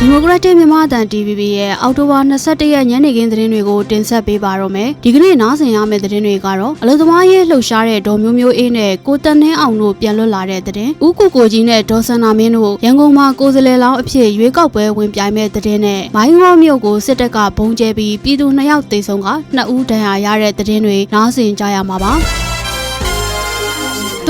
ဒီမိုကရက်တစ်မြန်မာအသံ TVB ရဲ့အောက်တိုဘာ21ရက်ညနေခင်းသတင်းတွေကိုတင်ဆက်ပေးပါတော့မယ်။ဒီကနေ့နားဆင်ရမယ့်သတင်းတွေကတော့အလုံသမားရေးလှုပ်ရှားတဲ့ဒေါ်မျိုးမျိုးအေးနဲ့ကိုတန်နှင်းအောင်တို့ပြန်လွတ်လာတဲ့သတင်း။ဦးကိုကိုကြီးနဲ့ဒေါ်စန္နာမင်းတို့ရန်ကုန်မှာကိုယ်စားလှယ်လောင်းအဖြစ်ရွေးကောက်ပွဲဝင်ပြိုင်မဲ့သတင်းနဲ့မိုင်းငေါမြို့ကိုစစ်တပ်ကဘုံကျဲပြီးပြည်သူနှစ်ယောက်သေဆုံးကနှစ်ဦးဒဏ်ရာရတဲ့သတင်းတွေနားဆင်ကြရမှာပါ။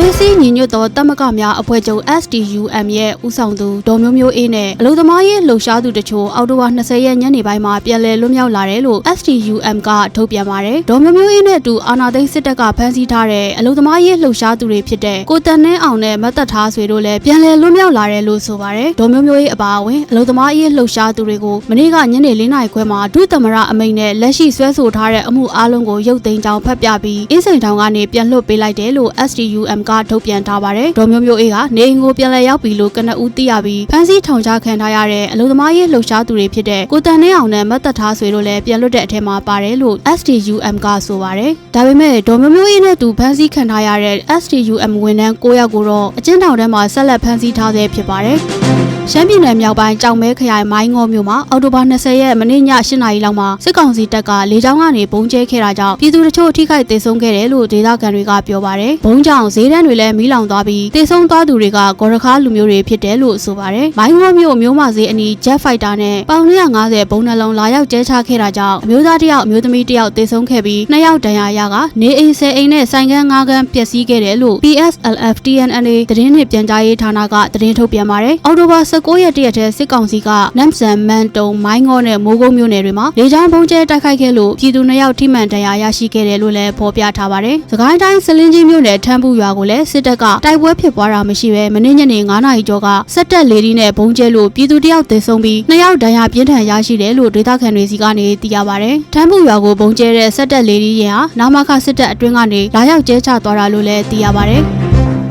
တွင်းစည်းညီညွတ်သောတမကများအဖွဲ့ချုပ် STUM ရဲ့ဦးဆောင်သူဒေါ်မျိုးမျိုးအေးနဲ့အလုံသမားရေးလှုပ်ရှားသူတချို့အောက်တိုဘာ20ရက်ညနေပိုင်းမှာပြန်လည်လွတ်မြောက်လာတယ်လို့ STUM ကထုတ်ပြန်ပါတယ်။ဒေါ်မျိုးမျိုးအေးနဲ့အတူအာနာသိန်းစစ်တပ်ကဖမ်းဆီးထားတဲ့အလုံသမားရေးလှုပ်ရှားသူတွေဖြစ်တဲ့ကိုတန်နှင်းအောင်နဲ့မတ်သက်ထားဆွေတို့လည်းပြန်လည်လွတ်မြောက်လာတယ်လို့ဆိုပါတယ်။ဒေါ်မျိုးမျိုးအေးအပါအဝင်အလုံသမားရေးလှုပ်ရှားသူတွေကိုမနေ့ကညနေ4နာရီခွဲမှာဒုသမရအမိန့်နဲ့လက်ရှိဆွဲဆိုထားတဲ့အမှုအလုံးကိုရုပ်သိမ်းကြောင်းဖတ်ပြပြီးအင်းစိန်တောင်ကနေပြန်လွှတ်ပေးလိုက်တယ်လို့ STUM ကထုတ်ပြန်ထားပါတယ်။ဒေါ်မျိုးမျိုးအေးကနေအိမ်ကိုပြန်လည်ရောက်ပြီလို့ကနဦးသိရပြီးဖမ်းဆီးထောင်ချခံထားရတဲ့အလုံသမားရေးလှုပ်ရှားသူတွေဖြစ်တဲ့ကိုတန်နှင်းအောင်နဲ့မတ်သက်ထားဆွေတို့လည်းပြန်လွတ်တဲ့အထက်မှာပါတယ်လို့ STUM ကဆိုပါတယ်။ဒါပေမဲ့ဒေါ်မျိုးမျိုးအေးနဲ့သူဖမ်းဆီးခံထားရတဲ့ STUM ဝန်ထမ်း9ယောက်ကိုတော့အကျဉ်းထောင်ထဲမှာဆက်လက်ဖမ်းဆီးထားဆဲဖြစ်ပါတယ်။ရှမ်းပြည်နယ်မြောက်ပိုင်းကြောင်မဲခရိုင်မိုင်းငေါမြို့မှာအော်တိုဘာ20ရက်မနေ့ည8နာရီလောက်မှာစစ်ကောင်စီတပ်ကလေကြောင်းကနေပုံကျဲခဲ့တာကြောင့်ပြည်သူတချို့ထိခိုက်ဒေဆုံးခဲ့တယ်လို့ဒေသခံတွေကပြောပါတယ်။ဘုံကြောင့်ဈေးတန်းတွေလည်းမီးလောင်သွားပြီးဒေဆုံးသွားသူတွေကဂေါ်ရခါလူမျိုးတွေဖြစ်တယ်လို့ဆိုပါတယ်။မိုင်းငေါမြို့မျိုးမဈေးအနီး Jet Fighter နဲ့ပေါင်250ဘုံနှလုံးလာရောက်ကျဲချခဲ့တာကြောင့်အမျိုးသားတစ်ယောက်အမျိုးသမီးတစ်ယောက်ဒေဆုံးခဲ့ပြီးနှစ်ယောက်ဒဏ်ရာရကနေအိမ်ဆယ်အိမ်နဲ့ဆိုင်ကန်း၅ကန်းပျက်စီးခဲ့တယ်လို့ PSLF TNNA သတင်းနှင့်ပြန်ကြားရေးဌာနကသတင်းထုတ်ပြန်ပါတယ်။အော်တိုဘာ19ရက်တရက်တည်းစစ်ကောင်စီကနမ်ဆန်မန်တုံမိုင်းငေါနဲ့မိုးကုတ်မြို့နယ်တွေမှာလေကြောင်းပုံကျဲတိုက်ခိုက်ခဲ့လို့ပြည်သူနှစ်ယောက်ထိမှန်ဒဏ်ရာရရှိခဲ့တယ်လို့လည်းဖော်ပြထားပါတယ်။စကိုင်းတိုင်းစလင်းကြီးမြို့နယ်ထမ်းပူရွာကိုလည်းစစ်တပ်ကတိုက်ပွဲဖြစ်ပွားတာမရှိဘဲမနေ့ညနေ9နာရီကျော်ကစက်တက်လေဒီနဲ့ဘုံကျဲလို့ပြည်သူတစ်ယောက်သေဆုံးပြီးနှစ်ယောက်ဒဏ်ရာပြင်းထန်ရရှိတယ်လို့ဒေသခံတွေစီကနေသိရပါတယ်။ထမ်းပူရွာကိုဘုံကျဲတဲ့စက်တက်လေဒီရင်ဟာနာမခစစ်တပ်အတွင်းကနေလာရောက်ကျဲချသွားတာလို့လည်းသိရပါတယ်။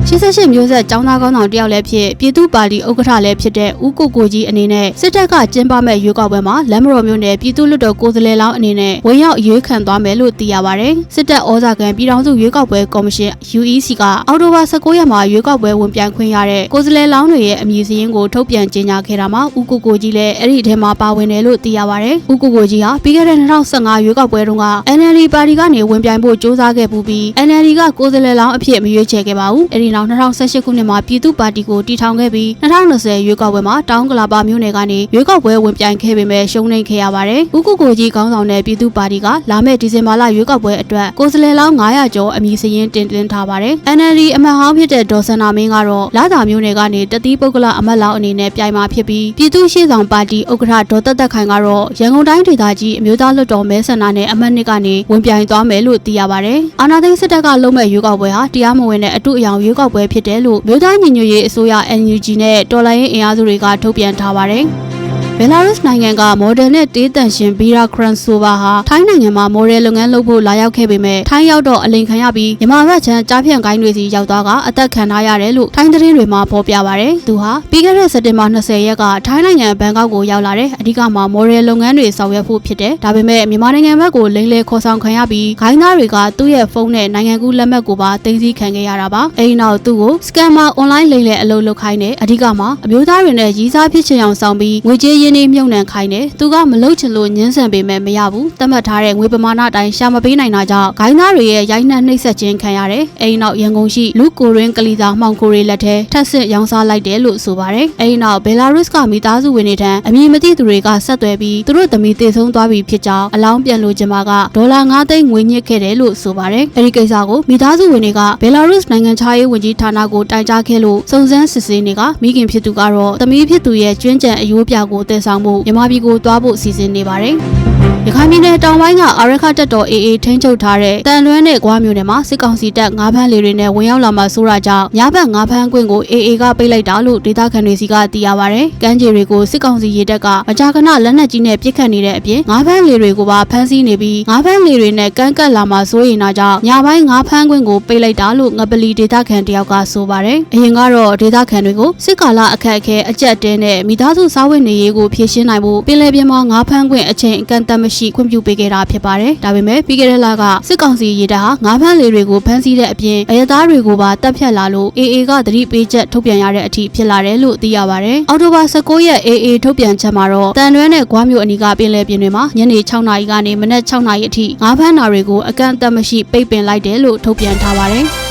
88မျိုးဆက်ចောင်းသားကောင်းဆောင်တယောက်လည်းဖြစ်ပြည်သူ့ပါတီဥက္ကဋ္ဌလည်းဖြစ်တဲ့ဦးကိုကိုကြီးအနေနဲ့စစ်တပ်ကကျင်းပမဲ့ရွေးကောက်ပွဲမှာလမ်းမတော်မျိုးနဲ့ပြည်သူ့လွှတ်တော်ကိုယ်စားလှယ်လောင်းအနေနဲ့ဝင်ရောက်ရွေးခံသွားမယ်လို့သိရပါတယ်။စစ်တပ်ဩဇာခံပြည်ထောင်စုရွေးကောက်ပွဲကော်မရှင် UEC ကအောက်တိုဘာ19ရက်မှာရွေးကောက်ပွဲဝင်ပြိုင်ခွင့်ရတဲ့ကိုယ်စားလှယ်လောင်းတွေရဲ့အမည်စာရင်းကိုထုတ်ပြန်ကြေညာခဲ့တာမှာဦးကိုကိုကြီးလည်းအဲ့ဒီထဲမှာပါဝင်တယ်လို့သိရပါတယ်။ဦးကိုကိုကြီးဟာပြီးခဲ့တဲ့2015ရွေးကောက်ပွဲတုန်းက NLD ပါတီကနေဝင်ပြိုင်ဖို့ကြိုးစားခဲ့ပူပြီး NLD ကကိုယ်စားလှယ်လောင်းအဖြစ်မရွေးချယ်ခဲ့ပါဘူး။အဲ့ဒီနောက်2018ခုနှစ်မှာပြည်သူ့ပါတီကိုတည်ထောင်ခဲ့ပြီး2020ရွေးကောက်ပွဲမှာတောင်းကလာပါမြို့နယ်ကနေရွေးကောက်ပွဲဝင်ပြိုင်ခဲ့ပေမဲ့ရှုံးနိမ့်ခဲ့ရပါတယ်။ဦးကိုကိုကြီးခေါင်းဆောင်တဲ့ပြည်သူ့ပါတီကလာမယ့်ဒီဇင်ဘာလရွေးကောက်ပွဲအတွက်ကိုယ်စားလှယ်လောင်း900ကျော်အမည်စာရင်းတင်သွင်းထားပါတယ်။ NLD အမတ်ဟောင်းဖြစ်တဲ့ဒေါ်စန္နာမင်းကတော့လာသာမြို့နယ်ကနေတတိပုဂ္ဂလအမတ်လောင်းအနေနဲ့ပြိုင်မှာဖြစ်ပြီးပြည်သူ့ရှေ့ဆောင်ပါတီဥက္ကဋ္ဌဒေါ်သက်သက်ခိုင်ကတော့ရန်ကုန်တိုင်းဒေသကြီးအမျိုးသားလွှတ်တော်မဲဆန္ဒနယ်အမတ်နှစ်ကနေဝင်ပြိုင်သွားမယ်လို့သိရပါတယ်။အာဏာသိမ်းစစ်တပ်ကလုံးမဲ့ရွေးကောက်ပွဲဟာတရားမဝင်တဲ့အတုအယောင်ရွေးကောက်ပွဲဖြစ်တယ်လို့မြို့သားညီညွတ်ရေးအစိုးရ NUG နဲ့တော်လှန်ရေးအင်အားစုတွေကထုတ်ပြန်ထားပါတယ်။ ဘယ်လာရုစ်နိုင်ငံကမော်ဒယ်နဲ့တေးတန်ရှင်ဘီရာခရန်ဆိုဗာဟာထိုင်းနိုင်ငံမှာမော်ဒယ်လုပ်ငန်းလုပ်ဖို့လာရောက်ခဲ့ပေမဲ့ထိုင်းရောက်တော့အလိန်ခံရပြီးမြန်မာဘက်ချမ်းကြားဖြန့်ကိုင်းတွေစီရောက်သွားကအသက်ခံထားရတယ်လို့ထိုင်းသတင်းတွေမှာဖော်ပြပါဗျ။သူဟာပြီးခဲ့တဲ့စက်တင်ဘာ20ရက်ကထိုင်းနိုင်ငံဘန်ကောက်ကိုရောက်လာတဲ့အဓိကမှာမော်ဒယ်လုပ်ငန်းတွေဆောင်ရွက်ဖို့ဖြစ်တယ်။ဒါပေမဲ့မြန်မာနိုင်ငံဘက်ကိုလိမ့်လေခေါ်ဆောင်ခံရပြီးဂိုင်းသားတွေကသူ့ရဲ့ဖုန်းနဲ့နိုင်ငံကူးလက်မှတ်ကိုပါတင်စီခံခဲ့ရတာပါ။အဲဒီနောက်သူ့ကိုစကန်မာအွန်လိုင်းလိမ့်လေအလုပ်လုပ်ခိုင်းတယ်။အဓိကမှာအမျိုးသားတွေနဲ့ရီးစားဖြစ်ချင်အောင်ဆောင်ပြီးငွေကြေးရင်းနှီးမြုပ်နှံခိုင်းတယ်သူကမလုတ်ချင်လို့ညှင်းဆန်ပေမဲ့မရဘူးသတ်မှတ်ထားတဲ့ငွေပမာဏအတိုင်းရှာမပေးနိုင်တာကြောင့်ဂိုင်းသားတွေရဲ့ရိုက်နှက်နှိပ်စက်ခြင်းခံရတယ်အဲဒီနောက်ရန်ကုန်ရှိလူကိုရင်းကလီသာမှောင်ကိုရီလက်ထဲထပ်ဆင့်ရောင်းစားလိုက်တယ်လို့ဆိုပါတယ်အဲဒီနောက်ဘယ်လာရုစ်ကမိသားစုဝင်တွေထံအမည်မသိသူတွေကဆက်သွယ်ပြီးသူတို့သမီးတည်ဆုံးသွားပြီဖြစ်ကြောင်းအလောင်းပြန်လို့ကျမကဒေါ်လာ9သိန်းငွေညှစ်ခဲ့တယ်လို့ဆိုပါတယ်အဲဒီကိစ္စကိုမိသားစုဝင်တွေကဘယ်လာရုစ်နိုင်ငံခြားရေးဝန်ကြီးဌာနကိုတိုင်ကြားခဲ့လို့စုံစမ်းစစ်ဆေးနေကမိခင်ဖြစ်သူကတော့သမီးဖြစ်သူရဲ့ကျွမ်းကျန်အယိုးပြကိုတည်ဆောင်မှုမြန်မာပြည်ကိုတွားဖို့စီစဉ်နေပါတယ်။ ရခိုင်ပြည်နယ်တောင်ပိုင်းကအာရခတပ်တော် AA ထိန်းချုပ်ထားတဲ့တန်လွန်းနဲ့ဂွားမြို့နယ်မှာစစ်ကောင်စီတပ်ငါးဖမ်းလေတွေနဲ့ဝင်ရောက်လာမှဆိုးတာကြောင့်ညဘက်ငါးဖမ်းခွင့်ကို AA ကပိတ်လိုက်တာလို့ဒေသခံတွေစီကသိရပါဗျ။ကမ်းခြေတွေကိုစစ်ကောင်စီရေတပ်ကမကြာခဏလက်နက်ကြီးနဲ့ပစ်ခတ်နေတဲ့အပြင်ငါးဖမ်းလေတွေကိုပါဖမ်းဆီးနေပြီးငါးဖမ်းလေတွေနဲ့ကမ်းကပ်လာမှဆိုရင်တာကြောင့်ညပိုင်းငါးဖမ်းခွင့်ကိုပိတ်လိုက်တာလို့ငပလီဒေသခံတယောက်ကဆိုပါတယ်။အရင်ကတော့ဒေသခံတွေကိုစစ်ကာလအခက်အခဲအကြက်တဲနဲ့မိသားစုစားဝတ်နေရေးကိုဖြည့်ရှင်းနိုင်ဖို့ပင်လယ်ပြင်မှာငါးဖမ်းခွင့်အချိန်အကန့်အသတ်အသတ်မရှိခွင့်ပြုပေးခဲ့တာဖြစ်ပါတယ်ဒါပေမဲ့ပြီးခဲ့တဲ့လကစစ်ကောင်စီရေတပ်ဟာငါးဖမ်းလေတွေကိုဖမ်းဆီးတဲ့အပြင်အရသားတွေကိုပါတပ်ဖြတ်လာလို့ AA ကသတိပေးချက်ထုတ်ပြန်ရတဲ့အထိဖြစ်လာတယ်လို့သိရပါတယ်အောက်တိုဘာ19ရက် AA ထုတ်ပြန်ချက်မှာတော့တန်တွဲနဲ့ကွားမြို့အနီးကပင်လယ်ပြင်တွေမှာညနေ6နာရီကနေမနက်6နာရီအထိငါးဖမ်းတာတွေကိုအကန့်အသတ်မရှိပိတ်ပင်လိုက်တယ်လို့ထုတ်ပြန်ထားပါတယ်